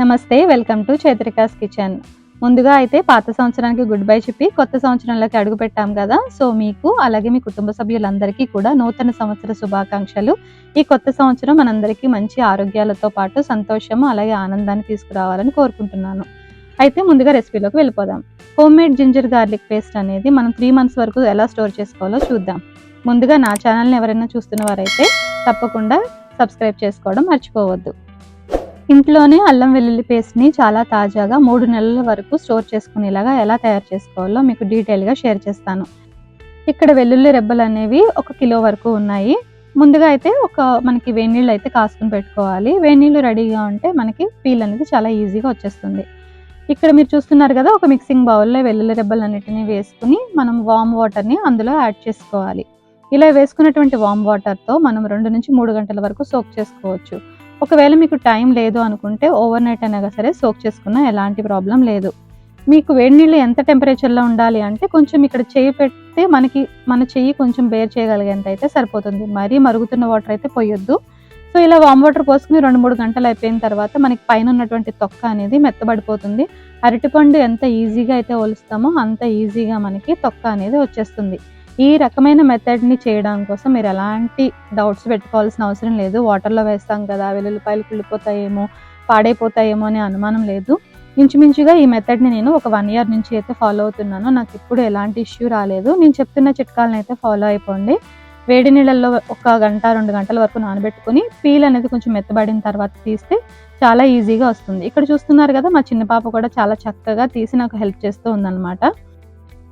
నమస్తే welcome to Chaitrika's kitchen. ముందుగా అయితే పాత సంవత్సరానికి గుడ్ బై చెప్పి కొత్త సంవత్సరంలోకి అడుగు పెట్టాం కదా. సో మీకు అలాగే మీ కుటుంబ సభ్యులందరికీ కూడా నూతన సంవత్సర శుభాకాంక్షలు. ఈ కొత్త సంవత్సరం మనందరికీ మంచి ఆరోగ్యాలతో పాటు సంతోషము అలాగే ఆనందాన్ని తీసుకురావాలని కోరుకుంటున్నాను. అయితే ముందుగా రెసిపీలోకి వెళ్ళిపోదాం. Home made ginger garlic paste అనేది మనం త్రీ మంత్స్ వరకు ఎలా స్టోర్ చేసుకోవాలో చూద్దాం. ముందుగా నా ఛానల్ని ఎవరైనా చూస్తున్న వారైతే తప్పకుండా సబ్స్క్రైబ్ చేసుకోవడం మర్చిపోవద్దు. ఇంట్లోనే అల్లం వెల్లుల్లి పేస్ట్ని చాలా తాజాగా మూడు నెలల వరకు స్టోర్ చేసుకునేలాగా ఎలా తయారు చేసుకోవాలో మీకు డీటెయిల్గా షేర్ చేస్తాను. ఇక్కడ వెల్లుల్లి రెబ్బలు అనేవి ఒక కిలో వరకు ఉన్నాయి. ముందుగా అయితే ఒక మనకి వేణీళ్ళు అయితే కాసుకుని పెట్టుకోవాలి. వేణీళ్ళు రెడీగా ఉంటే మనకి పీల్ అనేది చాలా ఈజీగా వచ్చేస్తుంది. ఇక్కడ మీరు చూస్తున్నారు కదా ఒక మిక్సింగ్ బౌల్లో వెల్లుల్లి రెబ్బలు అన్నిటిని వేసుకుని మనం వామ్ వాటర్ని అందులో యాడ్ చేసుకోవాలి. ఇలా వేసుకున్నటువంటి వామ్ వాటర్తో మనం రెండు నుంచి మూడు గంటల వరకు సోక్ చేసుకోవచ్చు. ఒకవేళ మీకు టైం లేదు అనుకుంటే ఓవర్ నైట్ అయినా సరే సోక్ చేసుకున్నా ఎలాంటి ప్రాబ్లం లేదు. మీకు వేడి నీళ్ళు ఎంత టెంపరేచర్లో ఉండాలి అంటే కొంచెం ఇక్కడ చేయి పెడితే మనకి మన చెయ్యి కొంచెం బేర్ చేయగలిగేంత అయితే సరిపోతుంది. మరీ మరుగుతున్న వాటర్ అయితే పోయొద్దు. సో ఇలా వామ్ వాటర్ పోసుకుని రెండు మూడు గంటలు అయిపోయిన తర్వాత మనకి పైన ఉన్నటువంటి తొక్క అనేది మెత్తబడిపోతుంది. అరటిపండు ఎంత ఈజీగా అయితే ఒలుస్తామో అంత ఈజీగా మనకి తొక్క అనేది వచ్చేస్తుంది. ఈ రకమైన మెథడ్ని చేయడం కోసం మీరు ఎలాంటి డౌట్స్ పెట్టుకోవాల్సిన అవసరం లేదు. వాటర్లో వేస్తాం కదా వెల్లుల్లిపాయలు కుళ్ళిపోతాయేమో పాడైపోతాయేమో అనే అనుమానం లేదు. ఇంచుమించుగా ఈ మెథడ్ని నేను ఒక వన్ ఇయర్ నుంచి అయితే ఫాలో అవుతున్నాను. నాకు ఇప్పుడు ఎలాంటి ఇష్యూ రాలేదు. నేను చెప్తున్న చిట్కాలను అయితే ఫాలో అయిపోండి. వేడి నీళ్ళల్లో ఒక గంట రెండు గంటల వరకు నానబెట్టుకుని పీల్ అనేది కొంచెం మెత్తబడిన తర్వాత తీస్తే చాలా ఈజీగా వస్తుంది. ఇక్కడ చూస్తున్నారు కదా మా చిన్న పాప కూడా చాలా చక్కగా తీసి నాకు హెల్ప్ చేస్తూ ఉందన్నమాట.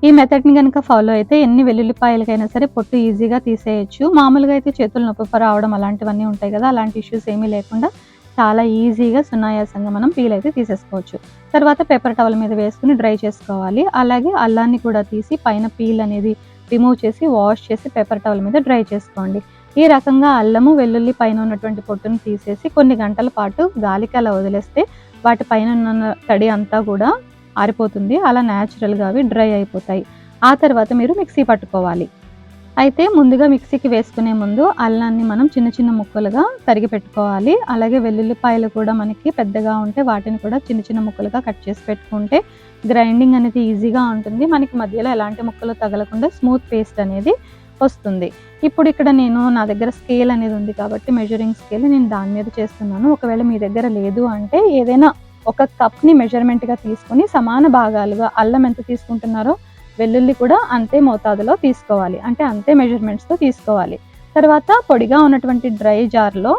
ఈ మెథడ్ని కనుక ఫాలో అయితే ఎన్ని వెల్లుల్లిపాయలకైనా సరే పొట్టు ఈజీగా తీసేయచ్చు. మామూలుగా అయితే చేతులు నొప్పి రావడం అలాంటివన్నీ ఉంటాయి కదా అలాంటి ఇష్యూస్ ఏమీ లేకుండా చాలా ఈజీగా సునాయాసంగా మనం పీల్ అయితే తీసేసుకోవచ్చు. తర్వాత పేపర్ టవల్ మీద వేసుకుని డ్రై చేసుకోవాలి. అలాగే అల్లాన్ని కూడా తీసి పైన పీల్ అనేది రిమూవ్ చేసి వాష్ చేసి పేపర్ టవల్ మీద డ్రై చేసుకోండి. ఈ రకంగా అల్లము వెల్లుల్లి పైన ఉన్నటువంటి పొట్టును తీసేసి కొన్ని గంటల పాటు గాలికి అలా వదిలేస్తే వాటి పైన ఉన్న తడి అంతా కూడా ఆరిపోతుంది. అలా న్యాచురల్గా అవి డ్రై అయిపోతాయి. ఆ తర్వాత మీరు మిక్సీ పట్టుకోవాలి. అయితే ముందుగా మిక్సీకి వేసుకునే ముందు అల్లాన్ని మనం చిన్న చిన్న ముక్కలుగా తరిగి పెట్టుకోవాలి. అలాగే వెల్లుల్లిపాయలు కూడా మనకి పెద్దగా ఉంటే వాటిని కూడా చిన్న చిన్న ముక్కలుగా కట్ చేసి పెట్టుకుంటే గ్రైండింగ్ అనేది ఈజీగా ఉంటుంది. మనకి మధ్యలో ఎలాంటి ముక్కలు తగలకుండా స్మూత్ పేస్ట్ అనేది వస్తుంది. ఇప్పుడు ఇక్కడ నేను నా దగ్గర స్కేల్ అనేది ఉంది కాబట్టి మెజరింగ్ స్కేల్ నేను దాని మీద చేస్తున్నాను. ఒకవేళ మీ దగ్గర లేదు అంటే ఏదైనా ఒక కప్ని మెజర్మెంట్గా తీసుకొని సమాన భాగాలుగా అల్లం ఎంత తీసుకుంటున్నారో వెల్లుల్లి కూడా అంతే మోతాదులో తీసుకోవాలి. అంటే అంతే మెజర్మెంట్స్తో తీసుకోవాలి. తర్వాత పొడిగా ఉన్నటువంటి డ్రై జార్లో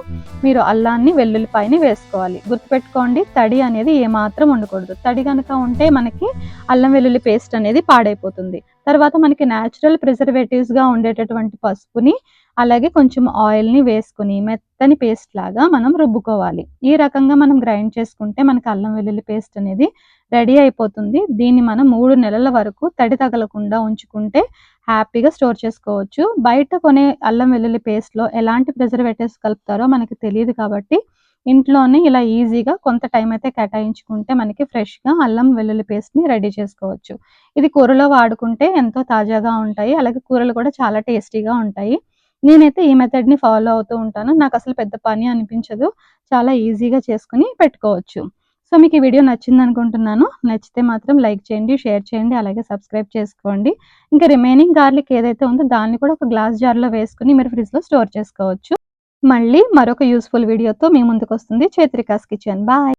మీరు అల్లాన్ని వెల్లుల్లిపాయని వేసుకోవాలి. గుర్తుపెట్టుకోండి తడి అనేది ఏమాత్రం ఉండకూడదు. తడి కనుక ఉంటే మనకి అల్లం వెల్లుల్లి పేస్ట్ అనేది పాడైపోతుంది. తర్వాత మనకి న్యాచురల్ ప్రిజర్వేటివ్స్గా ఉండేటటువంటి పసుపుని అలాగే కొంచెం ఆయిల్ని వేసుకుని మెత్తని పేస్ట్ లాగా మనం రుబ్బుకోవాలి. ఈ రకంగా మనం గ్రైండ్ చేసుకుంటే మనకి అల్లం వెల్లుల్లి పేస్ట్ అనేది రెడీ అయిపోతుంది. దీన్ని మనం మూడు నెలల వరకు తడి తగలకుండా ఉంచుకుంటే హ్యాపీగా స్టోర్ చేసుకోవచ్చు. బయట కొనే అల్లం వెల్లుల్లి పేస్ట్లో ఎలాంటి ప్రిజర్వేటివ్స్ కలుపుతారో మనకి తెలియదు కాబట్టి ఇంట్లోనే ఇలా ఈజీగా కొంత టైం అయితే కేటాయించుకుంటే మనకి ఫ్రెష్గా అల్లం వెల్లుల్లి పేస్ట్ని రెడీ చేసుకోవచ్చు. ఇది కూరలో వాడుకుంటే ఎంతో తాజాగా ఉంటాయి. అలాగే కూరలు కూడా చాలా టేస్టీగా ఉంటాయి. నేనైతే ఈ మెథడ్ని ఫాలో అవుతూ ఉంటాను. నాకు అసలు పెద్ద పని అనిపించదు. చాలా ఈజీగా చేసుకుని పెట్టుకోవచ్చు. సో మీకు ఈ వీడియో నచ్చింది అనుకుంటున్నాను. నచ్చితే మాత్రం లైక్ చేయండి షేర్ చేయండి అలాగే సబ్స్క్రైబ్ చేసుకోండి. ఇంకా రిమైనింగ్ గార్లిక్ ఏదైతే ఉందో దాన్ని కూడా ఒక గ్లాస్ జార్లో వేసుకుని మీరు ఫ్రిడ్జ్లో స్టోర్ చేసుకోవచ్చు. మళ్ళీ మరొక యూస్ఫుల్ వీడియోతో మీ ముందుకు వస్తుంది చేత్రికాస్ కిచెన్. బాయ్.